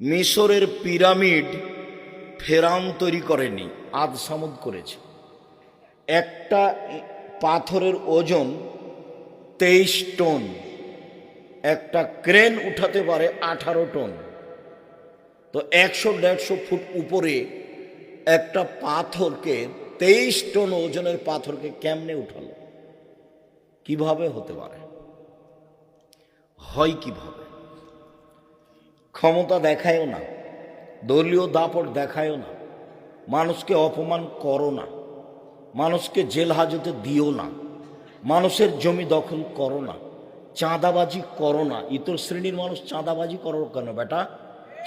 মিশরের পিরামিড ফেরাউন তৈরি করেনি, আদ সামুদ করেছে। একটা পাথরের ওজন তেইশ টন, একটা ক্রেন উঠাতে পারে আঠারো টন। তো একশো দেড়শো ফুট উপরে একটা পাথরকে, তেইশ টন ওজনের পাথরকে কেমনে উঠালো? কীভাবে হতে পারে? হয় কীভাবে? ক্ষমতা দেখায়ও না, দলীয় দাপট দেখায়ও না, মানুষকে অপমান করো না, মানুষকে জেল হাজতে দিও না, মানুষের জমি দখল করো না, চাঁদাবাজি করো না। ইতর শ্রেণির মানুষ চাঁদাবাজি করো কেন বেটা?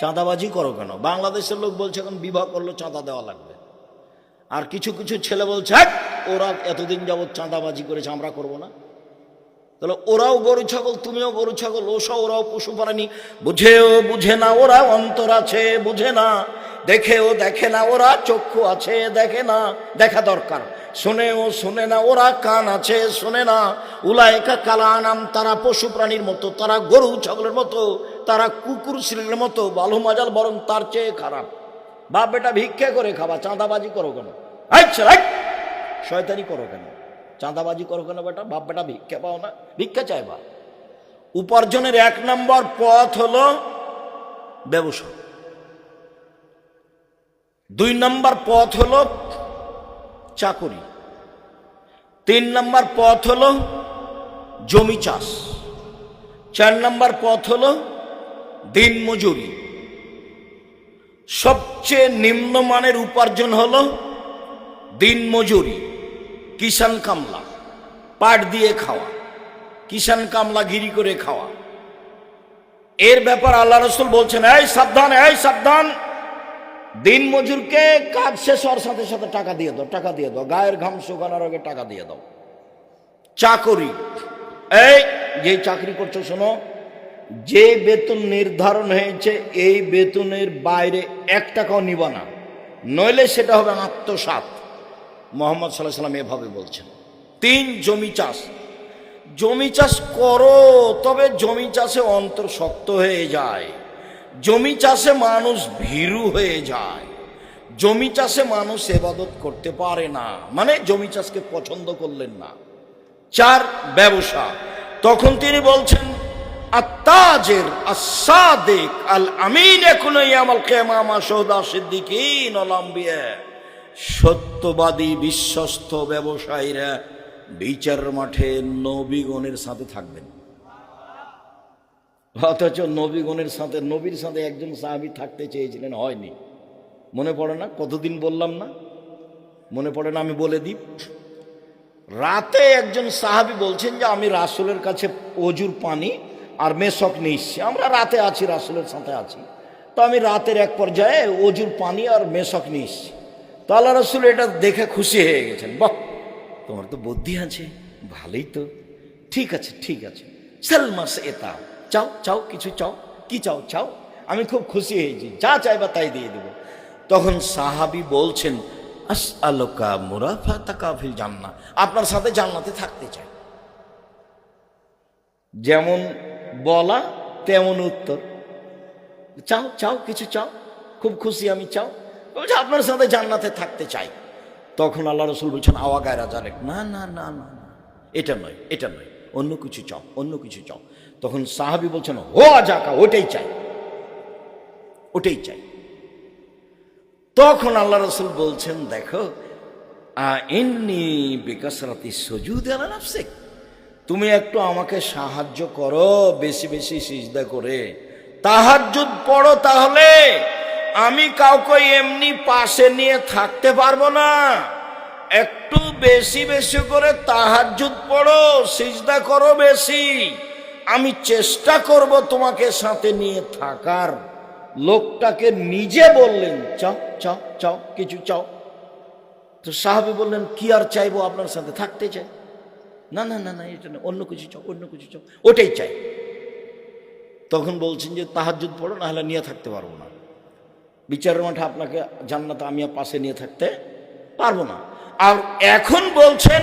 চাঁদাবাজি করো কেন? বাংলাদেশের লোক বলছে এখন বিবাহ করলে চাঁদা দেওয়া লাগবে। আর কিছু কিছু ছেলে বলছে ওরা এতদিন যাবৎ চাঁদাবাজি করেছে, আমরা করব না। তাহলে ওরাও গরু ছাগল, তুমিও গরু ছাগল ওসব ওরাও পশু প্রাণী বুঝেও বুঝে না ওরা অন্তর আছে, বুঝে না। দেখেও দেখে না ওরা চক্ষু আছে, দেখে না, দেখা দরকার। শোনেও শোনে না ওরা কান আছে, শোনে না। উলায়কা কালা নাম তারা পশু প্রাণীর মতো, তারা গরু ছাগলের মতো, তারা কুকুর শ্রেণির মতো, বালু মাজাল বরং তার চেয়ে খারাপ। বাপ বেটা ভিক্ষা করে খাবা, চাঁদাবাজি করো কেন? শয়তানি করো কেন? চাঁদাবাজি করো কেন বেটা? বাপ বেটা ভিক্ষা পাও না। ভিক্ষা চাইবা উপার্জনের এক নম্বর পথ হলো ব্যবসা। দুই নম্বর পথ হলো চাকরি। তিন নম্বর পথ হলো জমি চাষ। চার নম্বর পথ হলো দিন মজুরি। সবচেয়ে নিম্নমানের উপার্জন হলো দিন মজুরি। কিষান কামলা, পাট দিয়ে খাওয়া কিষান কামলা গিরি করে খাওয়া। এর ব্যাপার আল্লাহ রসুল বলছেন, এই সাবধান এই সাবধান। দিন মজুরকে কাজ শেষ হওয়ার সাথে সাথে টাকা দিয়ে দাও, টাকা দিয়ে দাও। গায়ের ঘাম শুকানোর আগে টাকা দিয়ে দাও। চাকরি, এই যে চাকরি করছ শোনো, যে বেতন নির্ধারণ হয়েছে, এই বেতনের বাইরে এক টাকাও নিবা না। নইলে সেটা হবে আত্মসাত মোহাম্মদ সাল্লাহ সাল্লাম এভাবে বলছেন। তিন জমি চাষ। জমি চাষ করো, তবে জমি চাষে অন্তর শক্ত হয়ে যায়। জমি চাষে মানুষ ভীরু হয়ে যায়। জমি চাষে মানুষ এবাদত করতে পারে না। মানে জমি চাষকে পছন্দ করলেন না। চার, ব্যবসা। তখন তিনি বলছেন আত্মাজের আসাদিক আল আমিন এখন আমাল কেমামা সৌদা সিদ্দিকিন অলাম্বিয়া সত্যবাদী বিশ্বস্ত ব্যবসায়ীরা বিচার মাঠে নবীগণের সাথে থাকবেন। অথচ নবীগণের সাথে, নবীর সাথে একজন সাহাবি থাকতে চেয়েছিলেন, হয়নি। মনে পড়ে না? কতদিন বললাম না? মনে পড়ে না, আমি বলে দিই। রাতে একজন সাহাবি বলছেন যে, আমি রাসুলের কাছে অজুর পানি আর মেশক নিয়ে আমরা রাতে আছি, রাসুলের সাথে আছি। তো আমি রাতের এক পর্যায়ে অজুর পানি আর মেশক নিয়ে তো আল্লাহ রসুল এটা দেখে খুশি হয়ে গেছেন। বাহ, তোমার তো বুদ্ধি আছে, ভালোই তো। ঠিক আছে ঠিক আছে। সেলমাস এটা চাও চাও, কিছু চাও? কি চাও চাও? আমি খুব খুশি হয়েছি, যা চাইবা তাই দিয়ে দেবো। তখন সাহাবি বলছেন আস আলোকা মুরাফা তাকাফিল জান্না আপনার সাথে জান্নাতে থাকতে চাই। যেমন বলা, তেমন উত্তর। চাও চাও, কিছু চাও? খুব খুশি আমি চাও। বলছে, আপনার সাথে জান্নাতে থাকতে চাই। তখন আল্লাহ রসুল বলছেন, আওয়া গায়রা জালেক না না না না এটা নয় এটা নয়, অন্য কিছু চাও, অন্য কিছু চাও। তখন সাহাবি বলছেন, হো আজাকা, ওটাই চাই ওটাই চাই। তখন আল্লাহ রসুল বলছেন, দেখো এমনি বিকাশরাতি সজুদ আলানাফসেক তুমি একটু আমাকে সাহায্য করো, বেশি বেশি সিজদা করে। তাহাজ্জুদ পড়ো তাহলে। আমি কাউকে এমনি পাশে নিয়ে থাকতে পারব না। একটু বেশি বেশি করে তাহাজ্জুদ পড়ো, সিজদা করো বেশি। আমি চেষ্টা করব তোমাকে সাথে নিয়ে থাকার। লোকটাকে নিজে বললেন, চাও চাও চাও, কিছু চাও। তো সাহাবি বললেন, কি আর চাইব আপনার সাথে? থাকতে চাই? না না না না, এটা না, অন্য কিছু চাও, অন্য কিছু চাও, ওটাই চাই। তখন বলছেন যে তাহার তাহাজুদ পড়ো না হলে নিয়ে থাকতে পারব না। বিচারের মাঠে আপনাকে জান্নাতে আমি পাশে নিয়ে থাকতে পারব না। আর এখন বলছেন,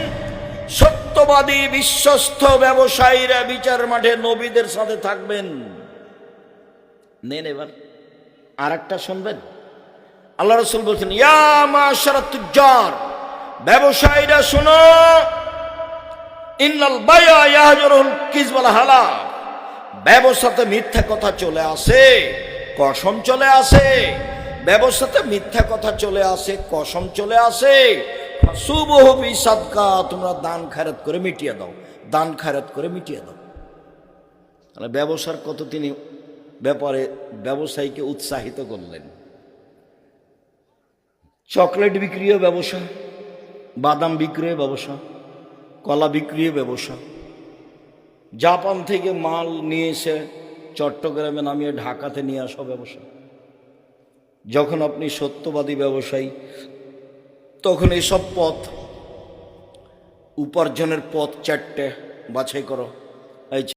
সত্যবাদী বিশ্বস্ত ব্যবসায়ীরা বিচার মাঠে নবীদের সাথে থাকবেন। নেন এবার আর একটা শুনবেন? আল্লাহ রসুল বলছেন, ইয়া মাশারাত তুজ্জার ব্যবসায়ীরা শোনো, ইন্নাল বায়া ইয়াহজুরুল কিজবাল হালা ব্যবসাতে মিথ্যা কথা চলে আসে, কসম চলে আসে ব্যবসাতে মিথ্যা কথা চলে আসে, কসম চলে আসে। সুবহবি সাদকা, তোমরা দান খায়রাত করে মিটিয়ে দাও, দান খায়রাত করে মিটিয়ে দাও। তাহলে ব্যবসার কত তিনি ব্যাপারে ব্যবসায়ীকে উৎসাহিত করলেন। চকলেট বিক্রিও ব্যবসা, বাদাম বিক্রিও ব্যবসা, কলা বিক্রিও ব্যবসা। জাপান থেকে মাল নিয়ে এসে চট্টগ্রামে নামিয়ে ঢাকাতে নিয়ে আসা ব্যবসা। যখন আপনি সত্যবাদী ব্যবসায়ী তখন এইসব পথ উপার্জনের পথ চারটে বাছাই করো।